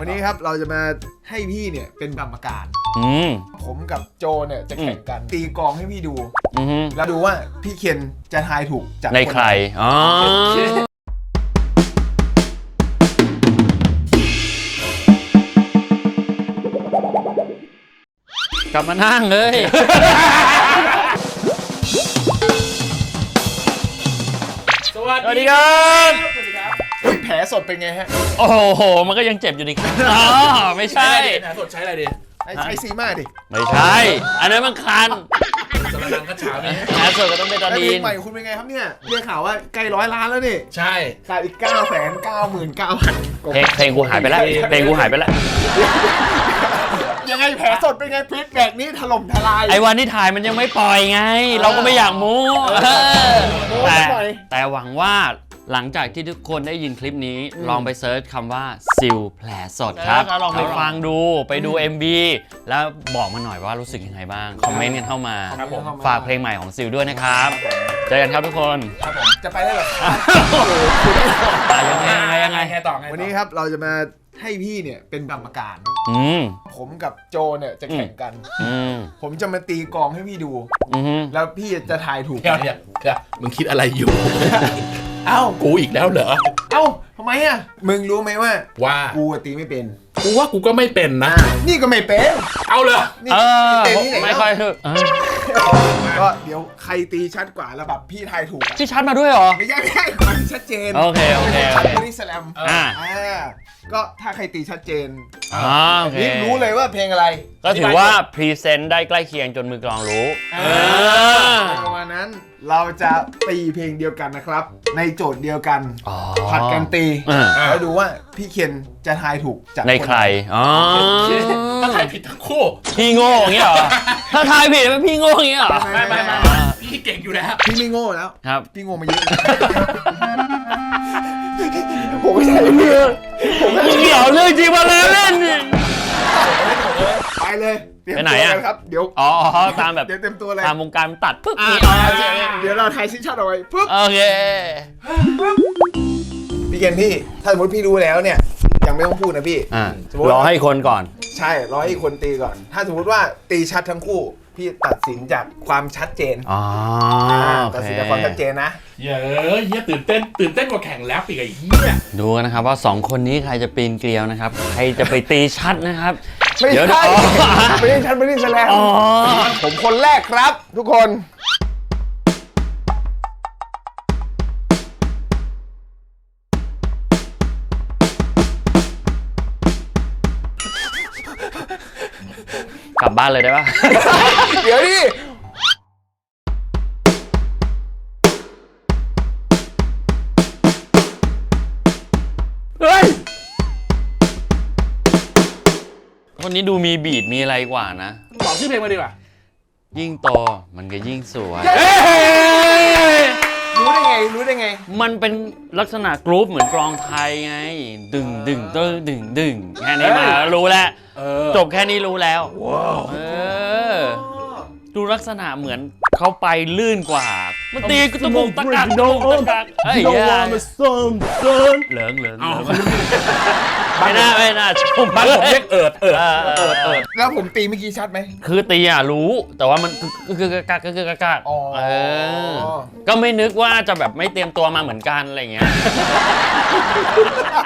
วันนี้ครับเราจะมาให้พี่เนี่ยเป็นกรรมการ อืม ผมกับโจเนี่ยจะแข่งกันตีกลองให้พี่ดู อืมแล้วดูว่าพี่เคนจะทายถูกจากในนใคร อ๋อ กลับมานั่งเลย สวัสสวัสดีครับ ผลสดเป็นไงฮะโอ้โห มันก็ยังเจ็บอยู่ดีครับอ๋อไม่ใช่แหนสดใช้อะไรดีไอ้ใช้ซีมาดิไม่ใช่ อันนั้นมันคันสารนังกระเช้านี่แผลสดก็ต้องเบตาแล้วเพดีลงนใหม่คุณเป็นไงครับเนี่ยเรียกข่าวว่าใกล้ร้อยล้านแล้วนี่ใช่ ขาดอีก9 9 9 9 0 0เพลงเพลงกูหายไปแล้วเพลงกูหายไปแล้ว ยังไงแผลสดเป็นไงพลิกแบกนี้ถล่มทลาย ไอ้วันที่ถ่ายมันยังไม่ปล่อยไง เราก็ไม่อยากมูเออโม้แต่สักหน่อย แต่หวังว่า หลังจากที่ทุกคนได้ยินคลิปนี้ ลองไปเซิร์ชคำว่าซิลแผลสดครับเออลองไปฟังดูไปดู MV แล้วบอกมาหน่อยว่ารู้สึกยังไงบ้าง คอมเมนต์กันเข้ามา ครับผม ฝากเพลงใหม่ของซิลด้วยนะครับ เจอกันครับทุกคนครับผมจะไปได้เหรออะยังไงยังไงยังไงไงต่อไงต่อวันนี้ครับเราจะมาให้พี่เนี่ยเป็นกรรมการ อืมผมกับโจเนี่ยจะแข่งกัน อืมผมจะมาตีกลองให้พี่ดู อืมแล้วพี่จะทายถูกเดี๋ยวเดี๋ยวเดี๋ยวมึงคิดอะไรอยู่ เอ้า กูอีกแล้วเหรอ เอ้าทำไมอะ มึงรู้ไหมว่า ว่า กูอะตีไม่เป็น กูว่ากูก็ไม่เป็นนะ นี่ก็ไม่เป็น เอาเลยนี่เออเป็นที่ไหน ไม่ค่อยเถอะเออก็เดี๋ยวใครตีชัดกว่าแล้วแบบพี่ทายถูกอะพี่ชัดมาด้วยเหรอ ไม่ใช่ไม่ใช่ความชัดเจนโอเคโอเคโอชัดเคบอดี้สแลมอ่าอ่าก็ถ้าใครตีชัดเจนอ่าโอเคนี่รู้เลยว่าเพลงอะไรก็ถือว่าพรีเซนต์ได้ใกล้เคียงจนมือกลองรู้ เออประมาณนั้น เราจะตีเพลงเดียวกันนะครับ ในโจทย์เดียวกันอ๋อ ผัดกันตีอ่าแล้วดูว่าพี่เคนจะทายถูกจากในใคร อ๋อ ถ้าใครผิดทั้งคู่ พี่โง่อย่างเงี้ยเหรอ ถ้าทายผิดเป็นพี่โง่อย่างเงี้ยเหรอ ไม่ไม่ไม่พี่เก่งอยู่แล้วพี่ไม่โง่แล้ว ครับ พี่โง่มาเยอะ ผมไม่ใช่เรื่องมึงเกี่ยวเรื่องจริงมาเลยเล่นนี่ไปเลยเต รียมไปไหนตัวอะ กันครับ เดี๋ยวอ๋ออ๋อตามแบบเดี๋ยวเต็มตัวเลยตามวงการมันตัดปึ๊บอะนี่อะอ๋อเดี๋ยวเราทายซิชั่นเอาไว้ปุ๊บโอเค พี่เคนพี่ ถ้าสมมติพี่รู้แล้วเนี่ย ยังไม่ต้องพูดนะพี่อ่าสมมุติรอให้คนก่อน ใช่รอให้คนตีก่อน ถ้าสมมติว่าตีชัดทั้งคู่ พี่ตัดสินจากความชัดเจนอ๋อโอตัดเคสินจากความชัดเจนนะ เยอะเฮียตื่นเต้น ตื่นเต้นกว่าแข่งแล้วปีกไอ้เฮียดูกันนะครับว่า 2 คนนี้ใครจะปีนเกลียวนะครับ ใครจะไปตีชัดนะครับ ไม่เดี๋ยวใช่อ๋อ ไม่ใช่ชัดไม่ใช่แสลมอ๋อผมคนแรกครับ ทุกคน กลับบ้านเลยได้ปะเดี๋ยวดิ คนนี้ดูมีบีดมีอะไรกว่านะ บอกชื่อเพลงมาดีกว่ายิ่งโตมันก็ยิ่งสวยเฮ้ยรู้ได้ไง รู้ได้ไง มันเป็นลักษณะกรุ๊ปเหมือนกลองไทยไง ดึงดึงตึงดึงดึงแค่นี้มารู้แล้วเออจบแค่นี้รู้แล้วเออดูลักษณะเหมือนเขาไปลื่นกว่า มันตีกตะกุกตะกักตะกุกตะกักเฮ้ยอย่าเหลืองเหลืองเหลือง ไม่น่าไม่น่าชมบ้านผมเรียกเอิดเอิดเออเออเออแล้วผมตีเมื่อกี้ชัดไหม คือตีอะรู้แต่ว่ามันคือคือกะกะคือกะกะอ๋อเออ ก็ไม่นึกว่าจะแบบไม่เตรียมตัวมาเหมือนกันอะไรเงี้ย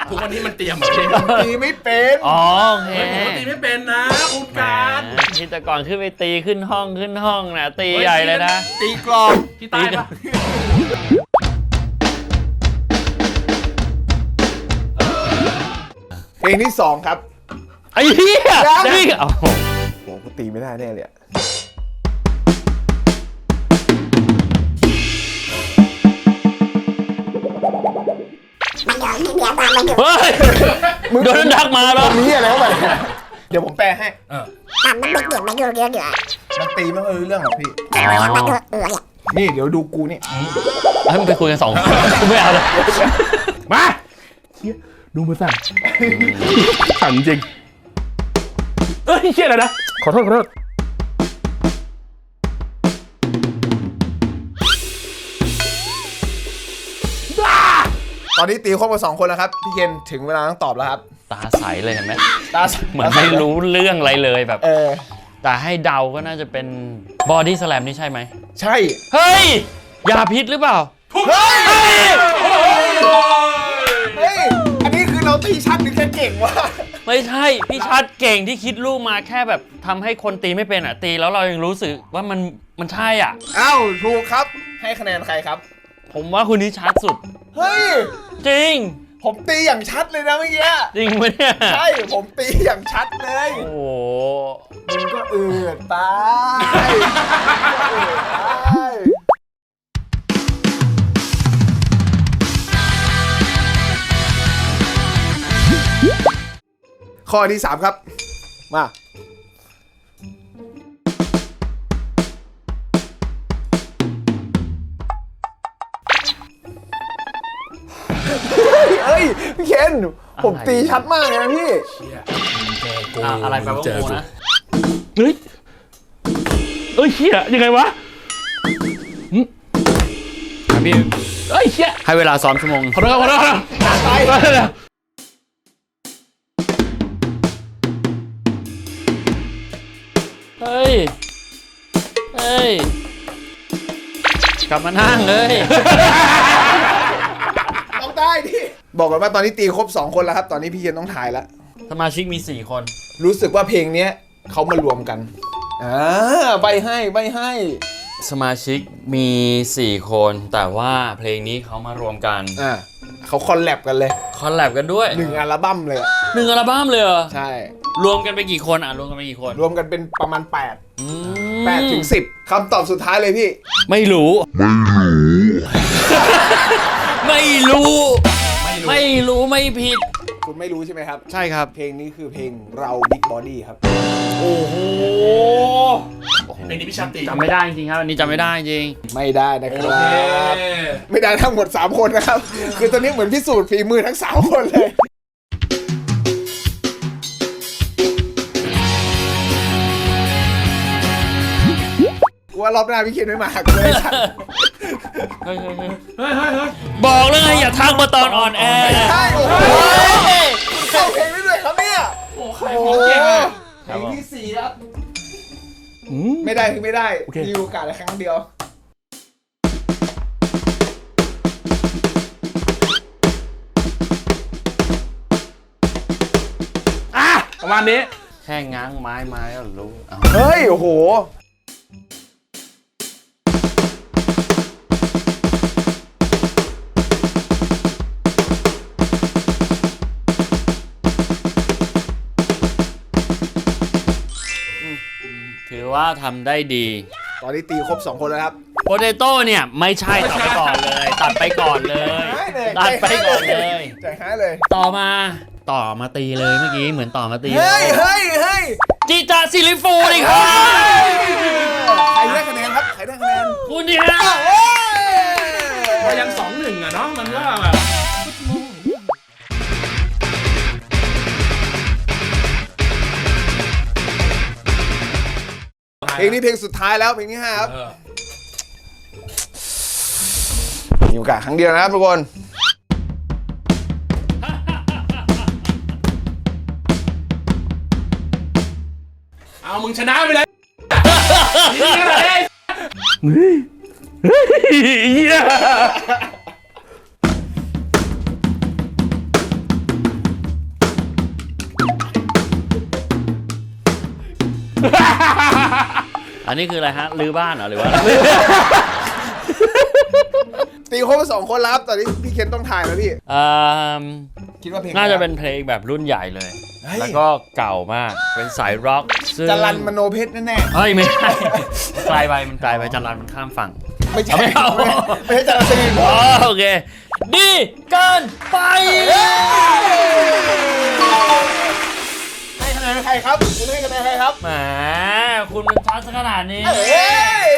ทุกวันนี้มันเตรียมเหรอเพลงตีไม่เป็นอ๋อโอเคเฮ้ยผมก็ตีไม่เป็นนะคุณการแหมที่แต่ก่อนขึ้นไปตีขึ้นห้องขึ้นห้องนะตีใหญ่เลยนะตีกลองพี่ตายปะ เพลงที่สองครับ ไอ้เหี้ยยังนี่โอ้โหโหกูตีไม่ได้แน่เลยอะเฮ้ยโดนดักมาแล้วมีอะไรเข้าไปเนี่ยเดี๋ยวผมแปลให้เออมันตีไม่ค่อยรู้เรื่องหรอกพี่อ๋อนี่เดี๋ยวดูกูนี่ให้มันไปคุยกันสองคนกูไม่เอาเลยมาเฮีย ดูมือสั่นสั่นจริง เอ้ยเฮียอะไรนะ ขอโทษขอโทษตอนอนนี้ตีครบมาสองคนแล้วครับ พี่เคนถึงเวลาต้องตอบแล้วครับ ตาใสเลยเห็นไหมตาเหมือนไม่รู้เรื่องอะไรเลยแบบ เออ แต่ให้เดาก็น่าจะเป็นบอดี้สแลมนี่ใช่ไหม ใช่ เฮ้ย ยาพิษหรือเปล่า เฮ้ย ก่งวะไม่ใช่พี่ชัดเก่งที่คิดลูกมาแค่แบบทำให้คนตีไม่เป็นอะตี แล้วเรายังรู้สึกว่ามันมันใช่อะอ้าวถูกครับ ให้คะแนนใครครับ ผมว่าคุณนี้ชัดสุด เฮ้ย จริง ผมตีอย่างชัดเลยนะเมื่อกี้จริงไหมเนี่ยใช่ผมตีอย่างชัดเลยโอ้โหมึงก็เอือดตายมึงก็เอือดตา ข้อที่ 3 ครับ มาเฮ้ยพี่เคนผมตีชัดมากเลยนะพี่ อะอะไรแปลว่าโง่นะเฮ้ยเอ้ยเฮียยังไงวะพี่เอ้ยเฮียให้เวลาซ้อมชั่วโมงขอโทษขอโทษขอโทษ ไป กลับมานั่งเลยต้องได้ดิบอกก่อนว่าตอนนี้ตีครบ 2 คนแล้วครับ ตอนนี้พี่เคนต้องถ่ายแล้วสมาชิกมี 4 คน รู้สึกว่าเพลงเนี้ยเขามารวมกันอ่าใบให้ใบให้ สมาชิกมี 4 คน แต่ว่าเพลงนี้เขามารวมกันอ่าเขาคอลแลบกันเลยคอลแลบกันด้วยหนึ่งอัลบั้มเลยอะหนึ่งอัลบั้มเลยเหรอใช่ รวมกันไปกี่คนอะรวมกันไปกี่คน รวมกันเป็นประมาณอืม 8 8ถึง10 คำตอบสุดท้ายเลยพี่ ไม่รู้ ไม่รู้ ไม่รู้ ไม่ผิด คุณไม่รู้ใช่ไหมครับ ใช่ครับ เพลงนี้คือเพลงเรา Big Body ครับ โอ้โหเพลงนี้พี่ชัดตีจำไม่ได้จริงครับ อันนี้จำไม่ได้จริง ไม่ได้นะคโอรัเค บ ไม่ได้ทั้งหมด 3 คนนะครับ คือตอนนี้เหมือนพิสูจน์ฝีมือทั้ง 3 คนเลย ว่ารอบหน้าพี่เคนไม่มากูเลยสัตว์เฮ้ยเฮ้ยเฮ้ยเฮ้ยเฮ้ยเฮ้ยบอกเลยอย่าทักมาตอนอ่อนแอใช่โอ้โหคุณเข้าเพลงได้ด้วยครับเนี่ยโอ้ใครของเก่งอะเพลงที่สี่ครับอืม ไม่ได้คือไม่ได้โอเค มีโอกาสแค่ครั้งเดียว อะประมาณนี้ แค่ง้างไม้ไม้ก็รู้เอาเฮ้ย โอ้โห ว่าทำได้ดีตอนนี้ตีครบ 2 คนแล้วครับโปเตโต้เนี่ย ไม่ใช่ตัดไปก่อนเลย ตัดไปก่อนเลย หายเลยตัดไปก่อนเลย ใจหายเลย ต่อมาต่อมาตีเลยเมื่อกี้เหมือนต่อมาตีเลเฮ้ยยเฮ้ยเฮ้ยจิจาซิลิฟูดิครับใครได้คะแนนครับใครได้คะแนนคุณเนี่ย เฮ้ย ก็ยังสองหนึ่งอะเนาะมันก็แบบ ลงนี้เพลงสุดท้ายแล้วเพลงที่ห้าครับเออมีโอกาสครั้งเดียวนะครับทุกคนเอามึงชนะไปเลย อันนี้คืออะไรฮะรื้อบ้านเหรอหรือว่า ตีครบไปสองคนแล้วครับตอนนี้พี่เคนต้องถ่ายแล้วพี่อืมคิดว่าเพลงน่าจะเป็นเพลงแบบรุ่นใหญ่เลย เฮ้ย แล้วก็เก่ามาก เป็นสายร็อกซึ่งจรันมโนเพชรแน่เฮ้ยไม่ใช่ไกลไปมันไกลไปจรันมันข้ามฝั่ง ๆไม่ใช่ไม่เอาไม่ไม่ใช่จรันสนิทอ๋อโอเค ดีเกินไป ให้คะแนนใครครับคุณให้คะแนนใครครับ แหม คุณมันชัดซะขนาดนี้ เอ้ย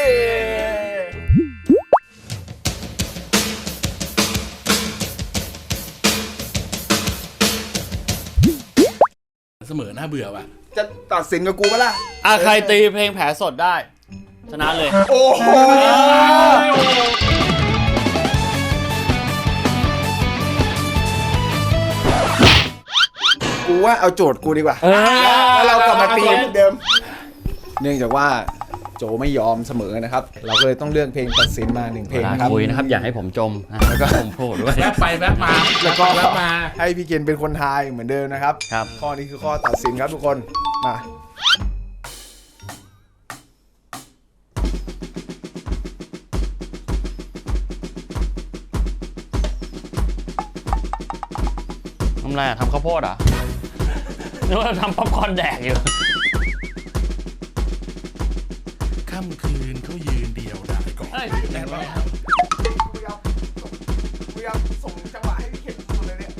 เสมอหน้าเบื่อว่ะจะตัดสินกับกูปะล่ะ อะใครตีเพลงแผลสดได้ ชนะเลย โอ้โหโอ้ Ờ. โห Ờ. โอ้โห Ờ. โอ้โห Ờ. Ờ. โอ้โห Ờ. โอ้โห Ờ. โอ้โห Ờ. โอ้โห Ờ. โอ้โห Ờ. โอ้โห Ờ. อันนี้คืออะไรฮะรื้อบ้านเหรอหรือว่ากูว่าเอาโจทย์กูดีกว่าเออแล้วเรากลับมาตีเหมือนเดิม เนื่องจากว่าโจไม่ยอมเสมอนะครับ เราก็เลยต้องเลือกเพลงตัดสินมาหนึ่งเพลเวงลานะครับ คุยนะครับ อย่าให้ผมจมนะแล้วก็ผมพูดด้วย แวบไปแวบมาแล้วก็แวบมาให้พี่เกณฑ์เป็นคนทายเหมือนเดิมนะครับ ครับ ข้อนี้คือข้อตัดสินครับทุกคน มา ทำไรอะทำข้าวโพดเหรอนึกว่าทำป๊อปคอร์นแดกอยู่ ดายก่อนเฮ้ยกูอยากกูอยากส่งจังหวะให้พี่เกณฑ์สุดเลยเนี่ย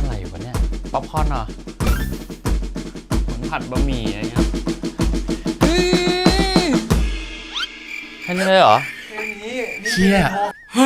อะไรวะเนี่ย ป๊อปคอร์นเหรอเหมือนผัดบะหมี่อะไรเงี้ยแค่นี้เลยเหรอ แค่นี้นี่เชี่ย เ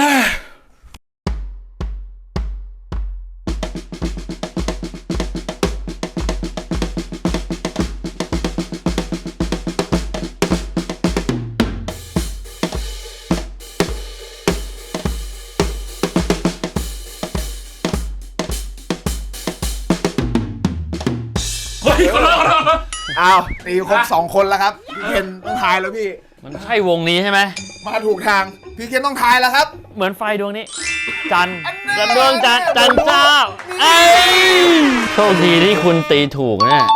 อโทษอ้าวตีครบสองคนแล้วครับ พี่เคนต้องทายแล้วพี่ มันใช่วงนี้ใช่ไหม มาถูกทาง พี่เคนต้องทายแล้วครับ เหมือนไฟดวงนี้ จันทร์อันนั้นจันทร์ดวงจันทร์จันทร์เจ้านี่เอ้ยโชคดีที่คุณตีถูกเนี่ย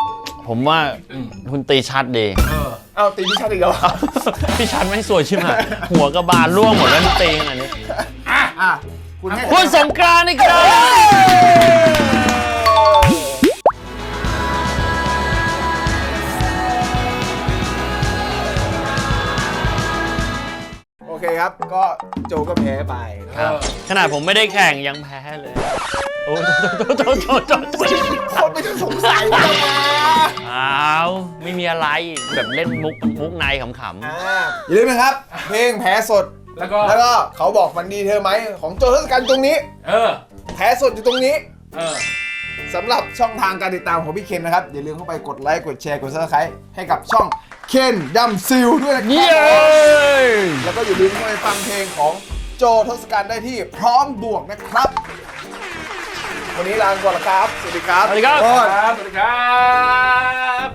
ผมว่าคุณตีชัดดีเอาตีพี่ชาติอีกแล้วพี่ชัดไม่สวยใช่ไหมหัวกระบาลร่วงหมดแล้วนี่ตีขนาดนี้ อะคุณให้คุณสงกรานต์นี่ครับ เคครับ ก็โจก็แพ้ไปนะครับขนาดผมไม่ได้แข่งยังแพ้เลย โอ้โจโจโจโจโจคนไม่ได้สงสัยเลยนะอ้าวไม่มีอะไรแบบเล่นมุกมุกในขำอ่าอย่าลืมนะครับ เพลงแพ้สด แล้วก็ แล้วก็เขาบอกมันดีเธอไหม ของโจทศกัณฐ์ตรงนี้ เออ แพ้สดอยู่ตรงนี้ เออ สำหรับช่องทางการติดตามของพี่เคนนะครับ อย่าลืมเข้าไปกดไลค์ กดแชร์ กดซับสไครต์ให้กับช่อง เคนดัมซิลด้วยนะๆคเย้รับแล้วก็อย่าลืมเข้าไปฟังเพลงของโจทศกัณฐ์ได้ที่พร้อมบวกนะครับ วันนี้ลาไปก่อนละครับ สวัสดีครับ สวัสดีครับโอ้ยครับ สวัสดีครับ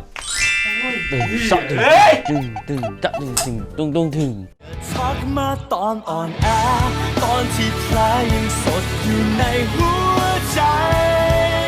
ตึงสะตึงเฮ้ยตึงตึงตะตึงตึงตุ้งตุ้งถึงทักมาตอนอ่อนแอตอนที่แผลยังสดอยู่ในหัวใจ